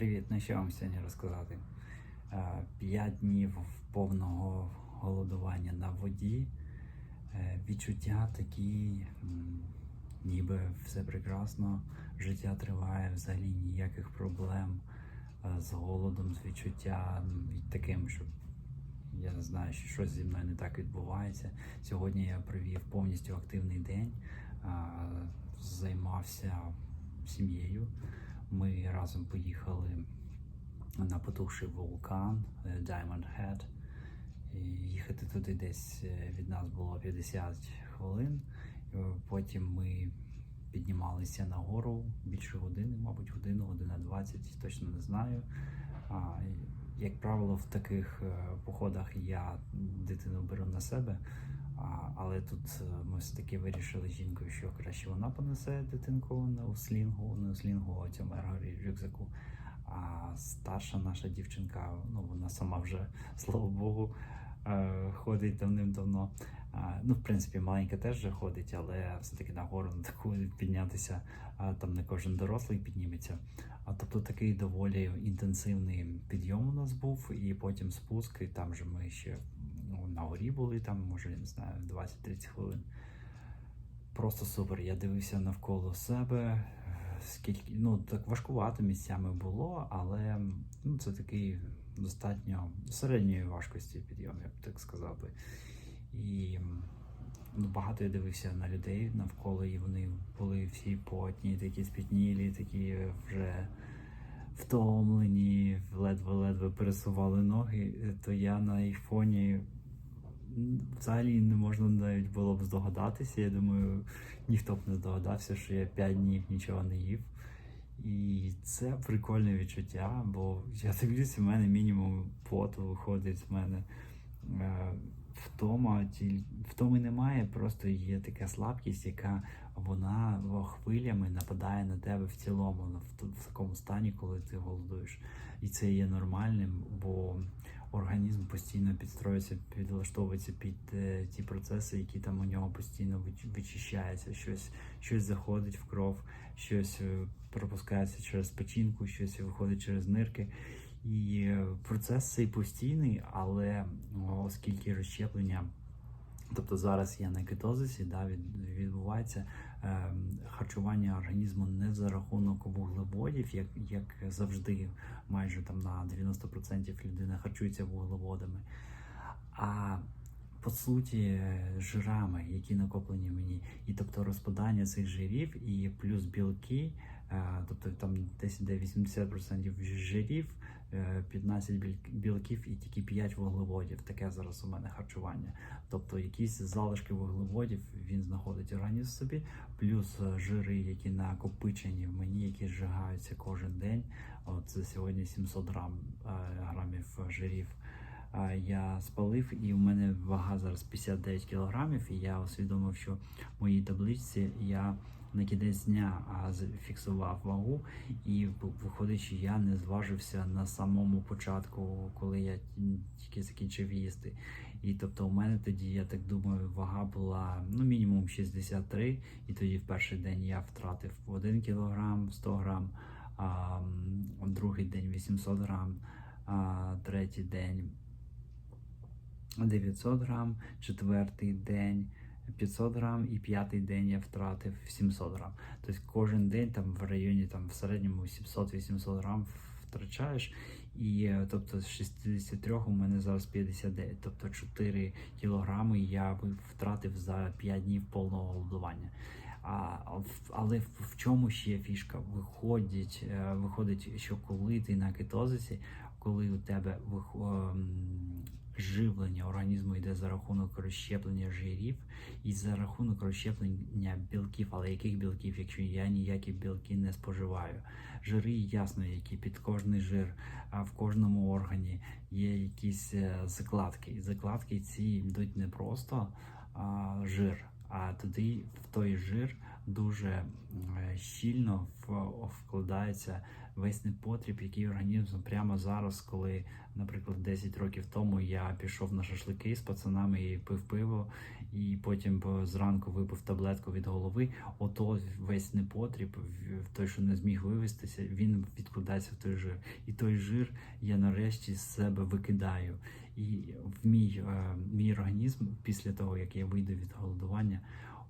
Привіт, ну що вам сьогодні розказати? Е, П'ять днів повного голодування на воді. Е, Відчуття такі, ніби все прекрасно, життя триває, взагалі ніяких проблем е, з голодом, з відчуттям таким, що я не знаю, що щось зі мною не так відбувається. Сьогодні я провів повністю активний день, займався сім'єю. Ми разом поїхали на потухший вулкан е, Diamond Head. Їхати туди десь е, від нас було 50 хвилин. Потім ми піднімалися на гору більше години, мабуть, годину, година 20, точно не знаю. А, Як правило, в таких е, походах я дитину беру на себе. Але тут е, ми все-таки вирішили з жінкою, що краще вона понесе дитинку не у слінгу, не у слінгу, а цьому ергорі рюкзаку. А старша наша дівчинка, ну вона сама вже, слава Богу, е, ходить давним-давно. Ну, в принципі, маленька теж вже ходить, але все-таки на гору на таку піднятися, там не кожен дорослий підніметься. А тобто такий доволі інтенсивний підйом у нас був, і потім спуск, і там же ми ще на горі були, там, може, я не знаю, 20-30 хвилин. Просто супер. Я дивився навколо себе. Скільки, ну, так важкувато місцями було, але ну, це такий достатньо середньої важкості підйом, я б так сказав би. І ну, багато я дивився на людей навколо, і вони були всі потні, такі спітнілі, такі вже втомлені, ледве-ледве пересували ноги. То я на їх взагалі не можна навіть було б здогадатися. Я думаю, ніхто б не здогадався, що я 5 днів нічого не їв. І це прикольне відчуття, бо я дивлюся, в мене мінімум поту виходить з мене. Е, Втома, втоми немає, просто є така слабкість, яка вона хвилями нападає на тебе в цілому, в такому стані, коли ти голодуєш. І це є нормальним, бо організм постійно підстроюється, підлаштовується під е, ті процеси, які там у нього постійно вичищається. Щось, щось заходить в кров, щось е, пропускається через печінку, щось виходить через нирки. І е, процес цей постійний, але оскільки розщеплення, тобто зараз я на кетозисі, да, від, відбувається харчування організму не за рахунок вуглеводів, як, як завжди, майже там на 90% людина харчується вуглеводами, а по суті е, жирами, які накоплені мені, і тобто розпадання цих жирів і плюс білки, е, тобто там десь йде 80% жирів, е, 15 білків і тільки 5 вуглеводів. Таке зараз у мене харчування. Тобто якісь залишки вуглеводів він знаходить організм собі, плюс е, жири, які накопичені в мені, які зжигаються кожен день. От це сьогодні 700 грам, е, грамів жирів. Я спалив, і у мене вага зараз 59 кілограмів, і я усвідомив, що в моїй табличці я на кінець дня а, зафіксував вагу, і виходить, що я не зважився на самому початку, коли я тільки закінчив їсти. І тобто у мене тоді, я так думаю, вага була ну мінімум 63, і тоді в перший день я втратив 1 кілограм 100 грам, а другий день 800 грам, а третій день 900 грам, четвертий день 500 грам і п'ятий день я втратив 700 грам. Тобто кожен день там в районі там в середньому 700-800 грам втрачаєш. І е, тобто з 63 у мене зараз 59, тобто 4 кілограми я втратив за 5 днів повного голодування. А, але в, чому ще фішка? Виходить, е, виходить, що коли ти на кетозисі, коли у тебе ем, живлення організму йде за рахунок розщеплення жирів і за рахунок розщеплення білків, але яких білків, якщо я ніякі білки не споживаю. Жири ясно, які під кожний жир, а в кожному органі є якісь е, закладки. Закладки ці йдуть не просто а, жир, а туди в той жир дуже е, щільно вкладається весь непотріб, який організм прямо зараз, коли, наприклад, 10 років тому я пішов на шашлики з пацанами і пив пиво, і потім зранку випив таблетку від голови. Ото весь непотріб, той, що не зміг вивестися, він відкладається в той жир. І той жир я нарешті з себе викидаю. І в мій, е, мій організм після того, як я вийду від голодування,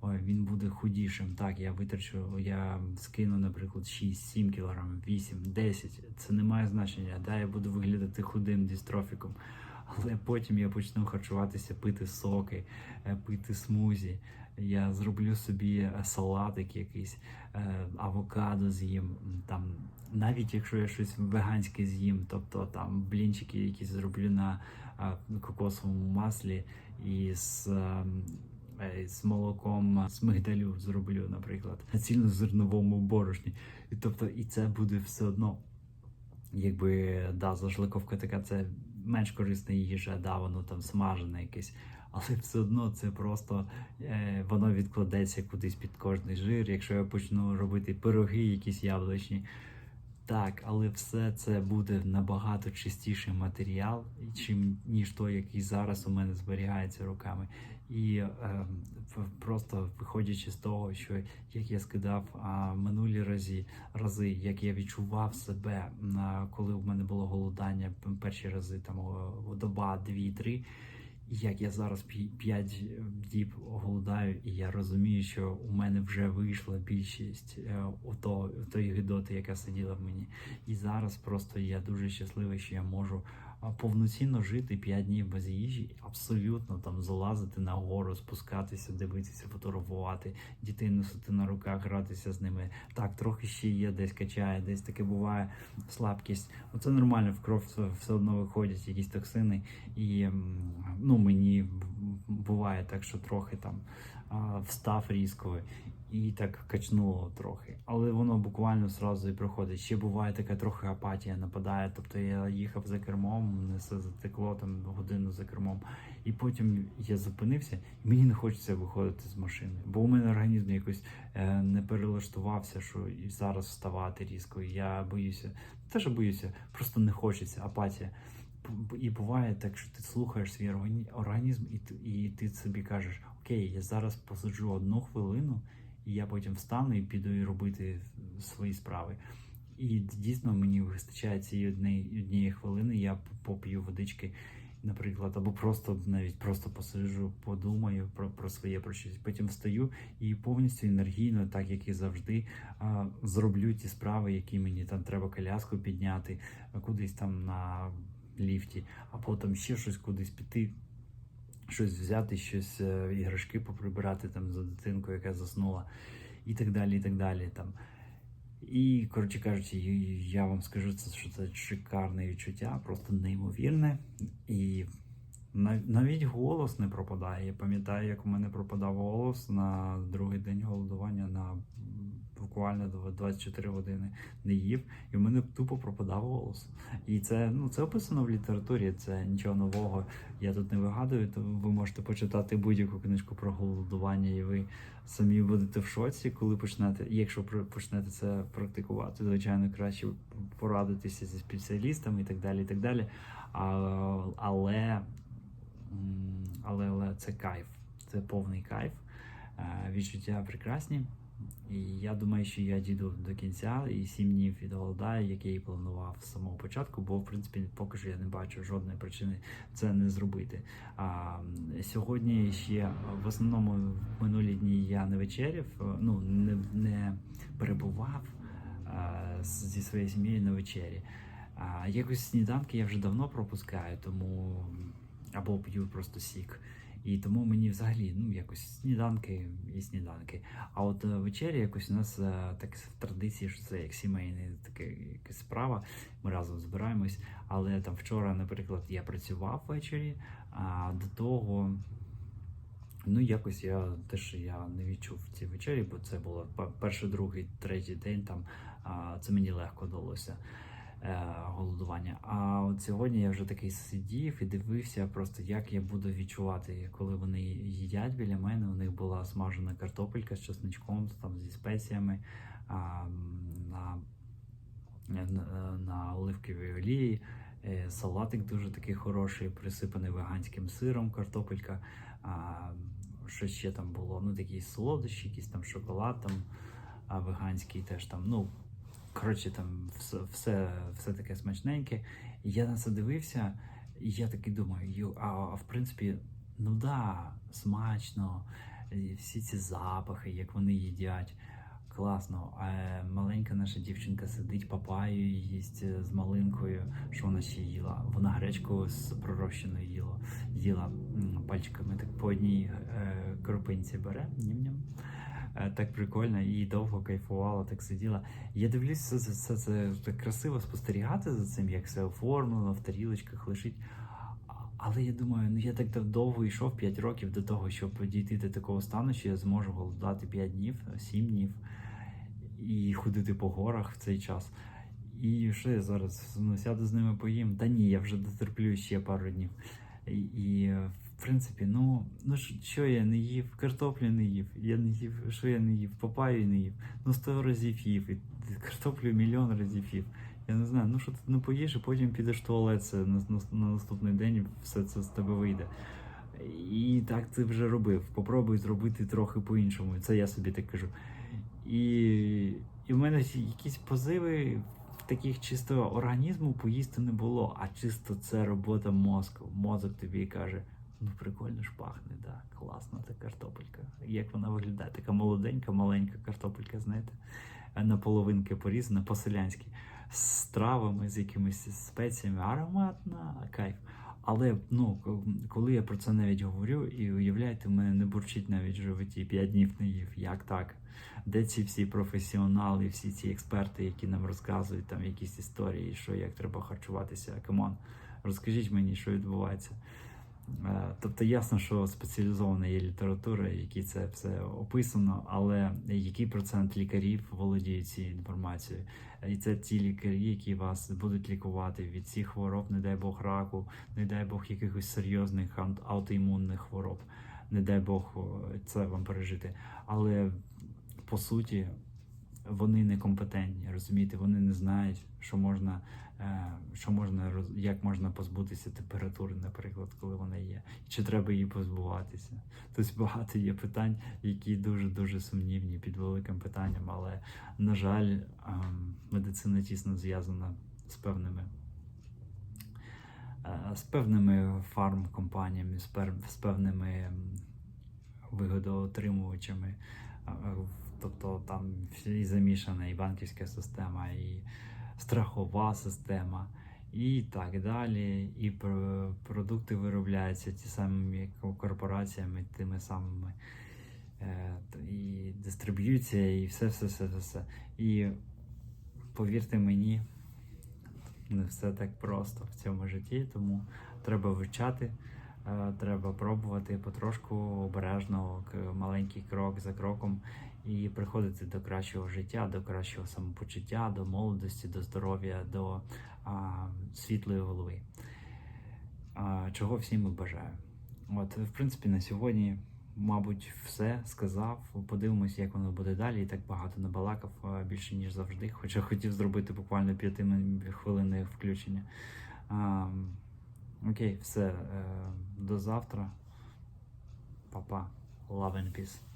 він буде худішим. Так, я витрачу, я скину, наприклад, 6-7 кілограмів, 8, 10. Це не має значення. Да, я буду виглядати худим дістрофіком. Але потім я почну харчуватися, пити соки, е, пити смузі. Я зроблю собі е, салатик якийсь, е, авокадо з'їм. Там, навіть якщо я щось веганське з'їм, тобто там блінчики якісь зроблю на кокосовому маслі і з, ем, з молоком з мигдалю зроблю, наприклад, на цільнозерновому борошні. І тобто, і це буде все одно. Якби да, зашликовка така, це менш корисна їжа, да, воно там смажене якесь. Але все одно це просто е, воно відкладеться кудись під кожний жир. Якщо я почну робити пироги, якісь яблучні, так, але все це буде набагато чистіший матеріал, чим ніж той, який зараз у мене зберігається руками. І е, просто виходячи з того, що як я скидав а, минулі разі, рази, як я відчував себе, на, коли в мене було голодання перші рази, там доба, дві-три. І як я зараз п'ять діб голодаю, і я розумію, що у мене вже вийшла більшість е, ото, тої гидоти, яка сиділа в мені. І зараз просто я дуже щасливий, що я можу а, повноцінно жити 5 днів без їжі, абсолютно там залазити на гору, спускатися, дивитися, фотографувати, дітей носити на руках, гратися з ними. Так, трохи ще є, десь качає, десь таке буває слабкість. Оце нормально, в кров все, все одно виходять якісь токсини. І ну, мені буває так, що трохи там встав різко і так качнуло трохи. Але воно буквально зразу і проходить. Ще буває така трохи апатія нападає. Тобто я їхав за кермом, не все затекло там годину за кермом. І потім я зупинився, і мені не хочеться виходити з машини. Бо у мене організм якось е, не перелаштувався, що зараз вставати різко. Я боюся, не те, що боюся, просто не хочеться, апатія. І буває так, що ти слухаєш свій органі- організм, і і ти собі кажеш: Окей, я зараз посиджу одну хвилину, і я потім встану і піду і робити свої справи. І дійсно мені вистачає цієї однієї, однієї хвилини, я поп'ю водички, наприклад, або просто навіть просто посиджу, подумаю про, про своє про щось. Потім встаю і повністю енергійно, так як і завжди, зроблю ті справи, які мені там треба коляску підняти, кудись там на ліфті, а потім ще щось кудись піти. Щось взяти, щось е, іграшки поприбирати там за дитинкою, яка заснула, і так далі. і так далі там. І, коротше кажучи, я вам скажу, це, що це шикарне відчуття, просто неймовірне. І навіть голос не пропадає. Я пам'ятаю, як у мене пропадав голос на другий день голодування на буквально дв- 24 години не їв, і в мене тупо пропадав голос. І це, ну, це описано в літературі, це нічого нового. Я тут не вигадую, то ви можете почитати будь-яку книжку про голодування, і ви самі будете в шоці, коли почнете. Якщо почнете це практикувати, звичайно, краще порадитися зі спеціалістами і так далі. і так далі. А, але, але, але це кайф, це повний кайф. Е, Відчуття прекрасні. І я думаю, що я дійду до кінця і сім днів відголодаю, як я і планував з самого початку, бо в принципі поки що я не бачу жодної причини це не зробити. А сьогодні ще в основному в минулі дні я не вечеряв, е, ну не, не перебував е, з- зі своєю сім'єю на вечері. А якось сніданки я вже давно пропускаю, тому або п'ю просто сік. І тому мені взагалі ну якось сніданки і сніданки. А от е, вечеря якось у нас е, так в традиції, що це як сімейна така якась справа. Ми разом збираємось. Але там вчора, наприклад, я працював ввечері, а до того. Ну, якось я теж я не відчув ці вечері, бо це було перший, другий, третій день. Там а, це мені легко далося. Е, голодування. А от сьогодні я вже такий сидів і дивився, просто як я буду відчувати, коли вони їдять біля мене. У них була смажена картопелька з чесничком, там зі спеціями. А, на, на, на оливковій олії. Е, Салатик дуже такий хороший, присипаний веганським сиром, картопелька. А, що ще там було? Ну, такі солодощі, якийсь там шоколад там а, веганський теж там. Ну, коротше, там все, все, все таке смачненьке. Я на це дивився, і я такий думаю, «Ю, а, а в принципі, ну да, смачно, всі ці запахи, як вони їдять. Класно. А маленька наша дівчинка сидить, папаю їсть е, з малинкою. Що вона ще їла? Вона гречку з пророщеною їла, їла пальчиками так по одній е, кропинці бере. Ням-ням. Е, Так прикольно і довго кайфувала, так сиділа. Я дивлюся, це, це, це так красиво спостерігати за цим, як все оформлено, в тарілочках лежить. Але я думаю, ну я так довго йшов 5 років до того, щоб дійти до такого стану, що я зможу голодати 5 днів, 7 днів і ходити по горах в цей час. І що я зараз ну, сяду з ними поїм? Та ні, я вже дотерплю ще пару днів. І, і в принципі, ну, ну що- я не їв? Картоплю не їв. Я не їв, що я не їв? Папаю не їв. Ну, сто разів їв. І картоплю мільйон разів їв. Я не знаю, ну що ти не поїш, і потім підеш в туалет це на, на, на наступний день все це з тебе вийде. І так ти вже робив. Попробуй зробити трохи по-іншому. Це я собі так кажу. І, і в мене якісь позиви таких чисто організму поїсти не було, а чисто це робота мозку. Мозок тобі каже: ну прикольно ж пахне, да, класна та картопелька. Як вона виглядає? Така молоденька, маленька картопелька, знаєте, на половинки порізана, по-селянськи, з травами, з якимись спеціями, ароматна, кайф. Але ну, коли я про це навіть говорю, і уявляєте, в мене не бурчить навіть в животі 5 днів не їв. Як так? Де ці всі професіонали, всі ці експерти, які нам розказують там якісь історії, що як треба харчуватися? Камон, розкажіть мені, що відбувається. Е, Тобто ясно, що спеціалізована є література, в якій це все описано, але який процент лікарів володіють цією інформацією? І це ті лікарі, які вас будуть лікувати від всіх хвороб, не дай Бог раку, не дай Бог якихось серйозних аутоімунних хвороб, не дай Бог це вам пережити. Але по суті вони некомпетентні, розумієте, вони не знають, що можна, е, що можна як можна позбутися температури, наприклад, коли вона є, чи треба її позбуватися. Тобто багато є питань, які дуже дуже сумнівні під великим питанням, але на жаль, ем, медицина тісно зв'язана з певними. е, З певними фармкомпаніями, з, певними м, вигодоотримувачами. Тобто там і замішана і банківська система, і страхова система, і так далі. І продукти виробляються ті самими корпораціями, тими самими. Е, І дистриб'юція, і все, все, все, все, все. І повірте мені, не все так просто в цьому житті, тому треба вивчати, е, треба пробувати потрошку обережно, маленький крок за кроком, і приходити до кращого життя, до кращого самопочуття, до молодості, до здоров'я, до а, світлої голови. А, чого всім і бажаю. От, в принципі, на сьогодні, мабуть, все сказав. Подивимось, як воно буде далі. І так багато набалакав більше, ніж завжди. Хоча хотів зробити буквально п'ятихвилинне включення. А, окей, все. Е, до завтра. Па-па. Love and peace.